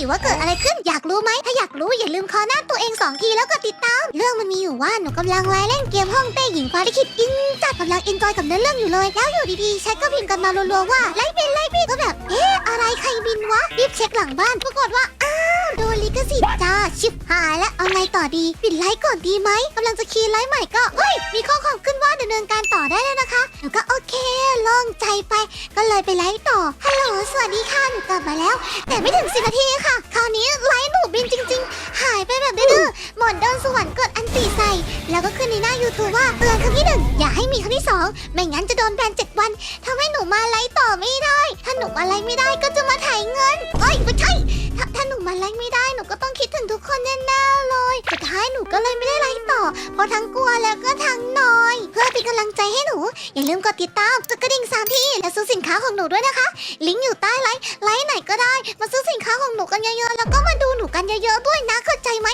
ิว่าเกิดอะไรขึ้นอยากรู้ไหมถ้าอยากรู้อย่าลืมคอหน้าตัวเองสองทีแล้วกดติดตาม เรื่องมันมีอยู่ว่าหนูกำลังไลฟ์เล่นเกมห้องเต้หญิงฟ้าลิขิตอินจัดกำลังเอนจอยกับเนื้อเรื่องอยู่เลย แล้วอยู่ดีๆแชทก็พิมพ์กันมารัวๆว่าไลฟ์บินไลฟ์บินก็แบบเอ๊ะอะไรใครบินวะรีบเช็คหลังบ้านปรากฏว่าอ้าวโดนลิขสิทธิ์จ้าชิบหายแล้วเอาไงต่อดีปิดไลฟ์ก่อนดีไหมกำลังจะคีย์ไลฟ์ใหม่ก็เฮ้ยมีข้อความขึ้นว่าดำเนินการต่อได้แล้วนะคะ ล่งใจไป ก็เลยไปไลฟ์ต่อ ฮัลโหล สวัสดีค่ะ หนูกลับมาแล้ว แต่ไม่ถึงสินาทีค่ะ คราวนี้ไลฟ์หนูบินจริง ๆ หายไปแบบดื้อๆหมอนเดินสวรรค์กดอันตีใส่ แล้วก็ขึ้นในหน้า YouTube ว่าเตือนครั้งที่หนึ่งอย่าให้มีครั้งที่สองไม่งั้นจะโดนแบนเจ็ดวันทำให้หนูมาไลฟ์ต่อไม่ได้ ถ้าหนูมาไลฟ์ไม่ได้ก็จะมาถ่ายเงินเอ้ยไม่ใช่ถ้าถ้าหนูมาไลฟ์ไม่ได้หนูก็ต้องคิดถึงทุกคนแน่ๆเลยสุดท้ายหนูก็เลยไม่ได้ไลฟ์ต่อ เพราะทั้งกลัวแล้วก็ทั้งนอยเพื่อเป็น กำลังใจให้หนู อย่าลืมกดติดตามกดกระดิ่งสามทีและซื้อสินค้าของหนูด้วยนะคะ ลิงก์อยู่ใต้ไลฟ์ไลฟ์ไหนก็ได้ มาซื้อสินค้าของหนูกันเยอะๆ แล้วก็มาดูหนูกันเยอะๆด้วยนะเข้าใจไหม